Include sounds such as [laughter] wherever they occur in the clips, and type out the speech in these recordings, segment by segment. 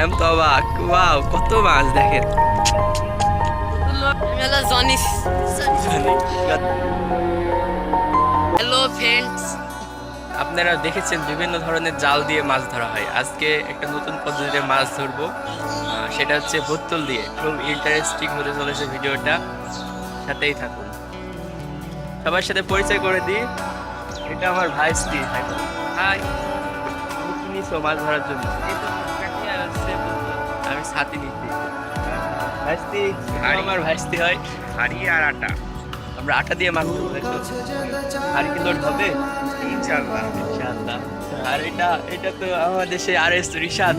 I am wow কত মাছ দেখেন। জনিস হ্যালো ফ্রেন্ডস আপনারা দেখেছেন বিভিন্ন ধরনের জাল দিয়ে মাছ ধরা হয়। আজকে একটা নতুন পদ্ধতিতে মাছ ধরবো। সেটা হচ্ছে বোতল দিয়ে। খুব ইন্টারেস্টিং হতে চলেছে ভিডিওটা। সাথেই থাকুন। সবার সাথে পরিচয় করে দিই। এটা আমার ভাই স্ত্রী হাই তুমি কি নিছো মাছ ধরার জন্য? ছাতি নিচ্ছি ভাইস্তি। আমার ভাইস্তি হয়। হাড়ি আর আটা। আমরা আটা দিয়ে কি লোড হবে ইনশাআল্লাহ। আর এটা এটা তো আমাদের দেশে আর এস রিশাদ।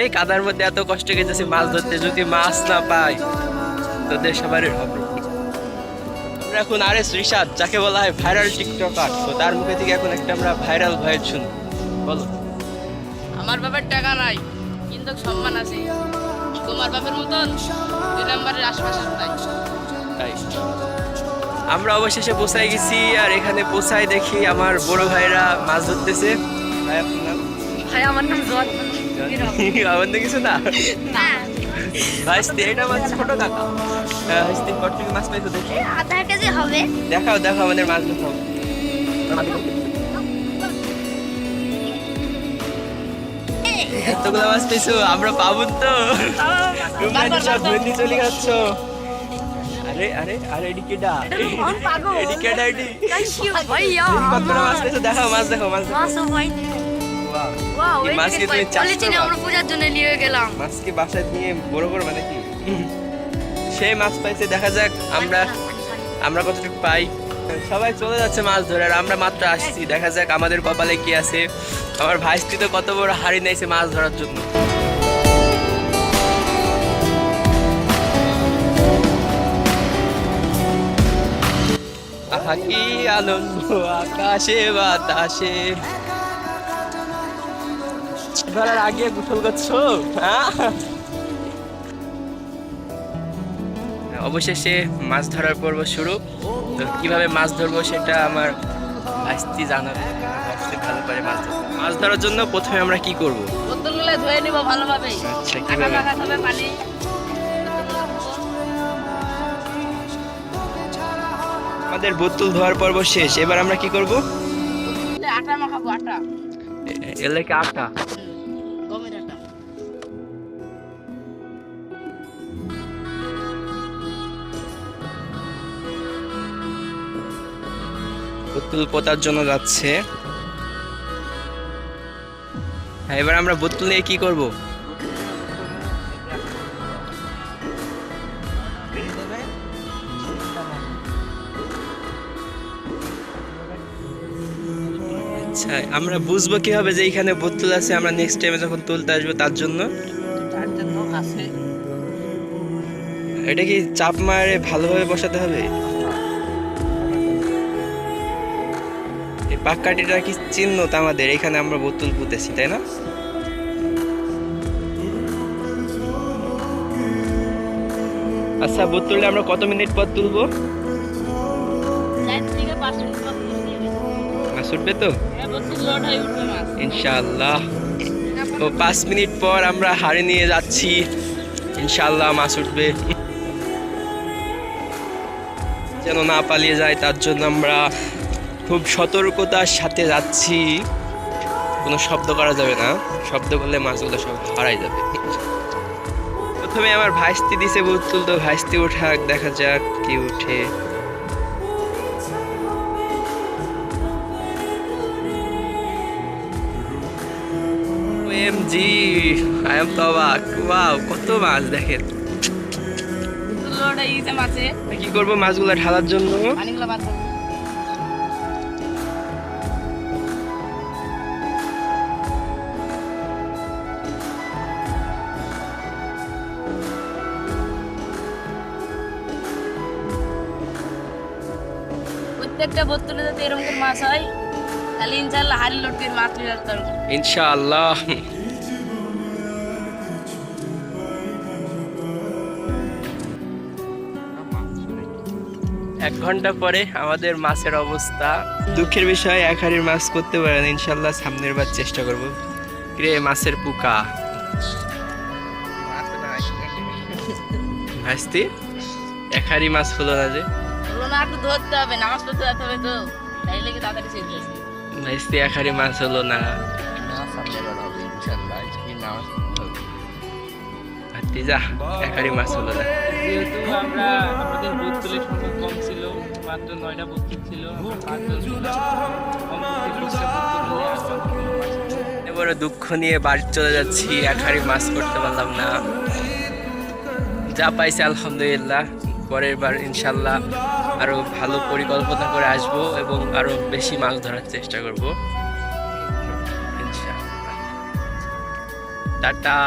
এই কাদার মধ্যে এত কষ্ট গেছে মাছ ধরতে যদি মাছ না পাই তোদের সবারই হবে। এখন আর এস রিশাদ যাকে বলা হয় ভাইরাল টিকটকার তো তার মুখে থেকে এখন একটা আমরা ভাইরাল ভয়েস শুন। বলো। আমার বাবার টাকা নাই কিন্তু সম্মান আছে। তোমার বাপের মতন দুই নম্বরের আশপাশে নাই। তাই। আমরা অবশেষে পৌঁছায় গেছি আর এখানে পৌঁছায় দেখি আমার বড় ভাইরা মাছ ধরতেছে। ভাই আপনার নাম? ভাই আমার নাম জোয়ার [laughs] আমার তো কিছু না। ভাইস্তি এটা আমার ছোট কাকা। হ্যাঁ, ভাইস্তি মাছ পাইছো দেখি। হবে। দেখাও দেখাও আমাদের মাছ দেখাও এতগুলো মাছ পেয়েছ আমরা পাবো তো। তোমরা সব বন্দি চলে যাচ্ছ। আরে আরে এডি ভাইয়া। কতগুলো মাছ পেয়েছ দেখাও মাছ দেখাও মাছ দেখাও। মাছ ভাই Wow. ওয়াও এই মাছ তুমি চাষ বলেছি আমরা পূজার জন্য নিয়ে গেলাম। মাছ বাসায় নিয়ে বড় বড় মানে কি সেই মাছ পাইছে দেখা যাক আমরা আমরা কতটুকু পাই। সবাই চলে যাচ্ছে মাছ ধরে আর আমরা মাত্র আসছি। দেখা যাক আমাদের কপালে কি আছে। আমার ভাইস্তি তো কত বড় হাড়ি নিয়েছে মাছ ধরার জন্য। আহা কি আনন্দ আকাশে বাতাসে। ধরার আগে গোসল করছ? হ্যাঁ? অবশেষে মাছ ধরার পর্ব শুরু। তো কীভাবে মাছ ধরবো সেটা আমার আসতি জানাবে। আসতে ভালো পারে মাছ ধরতে। মাছ ধরার জন্য প্রথমে আমরা কি করব? বোতলগুলো ধুয়ে নিব ভালোভাবে। আচ্ছা আটা কীভাবে পানি। আমাদের বোতল ধোয়ার পর্ব শেষ। এবার আমরা কি করব? আটা মাখাবো আটা। এলাকা আটা। গমের আটা বোতল পোতার জন্য যাচ্ছে। হ্যাঁ এবার আমরা বোতল নিয়ে কি করব? আচ্ছা আমরা বুঝব কীভাবে যে এখানে বোতল আছে আমরা নেক্সট টাইমে যখন তুলতে আসব তার জন্য? এটা কি চাপ মারে ভালোভাবে বসাতে হবে? এই পাক্কাটিটা কি চিহ্ন তো আমাদের? এখানে আমরা বোতল পুঁতেছি তাই না? আচ্ছা বোতলটা আমরা কত মিনিট পর তুলবো? চার থেকে পাঁচ মিনিট পর উঠবে তো? ইনশাল্লাহ ও পাঁচ মিনিট পর আমরা হাড়ি নিয়ে যাচ্ছি। ইনশাল্লাহ মাছ উঠবে। যেন না পালিয়ে যায়, তার জন্য আমরা খুব সতর্কতার সাথে যাচ্ছি। কোনো শব্দ করা যাবে না। শব্দ করলে মাছগুলো সব হারাই যাবে। প্রথমে আমার ভাইস্তি দিছে বোতল তো ভাইস্তি ওঠাক দেখা যাক কি উঠে। ওএমজি আই এম তো অবাক ওয়াও কত মাছ দেখেন। কি করব মাছগুলো ঢালার জন্য? প্রত্যেকটা বোতলে যাতে এরকম মাছ হয় তাহলে ইনশাল্লাহ হাড়ি লোড করে মাছ তুলে আসতে পারব ইনশাআল্লাহ। এক ঘণ্টা পরে আমাদের মাছের অবস্থা। দুঃখের বিষয় এক হাড়ির মাছ করতে পারেন ইনশাল্লাহ সামনের বার চেষ্টা করব। রে মাছের পুকা। মাছ ভাইস্তি এক হাড়ি মাছ হলো না যে। বলল না একটু ধরতে হবে নামাজ পড়তে যেতে হবে তো তাই লেগে তাড়াতাড়ি এক হাড়ি মাছ হলো না যা হাড়ি মাছ হলো না যেহেতু আমরা আমাদের বুথ তুলের সংখ্যা কম ছিল মাত্র নয়টা বুথ ছিল আমরা পাঁচজন ছিলাম। কমপক্ষে বিশটা বুথ তুললে আসলে এ বড় দুঃখ নিয়ে বাড়ি চলে যাচ্ছি এক হাড়ি মাছ করতে পারলাম না। যা পাইছি আলহামদুলিল্লাহ। পরের বার ইনশাল্লাহ আরও ভালো পরিকল্পনা করে আসব এবং আরও বেশি মাছ ধরার চেষ্টা করব। টাটা।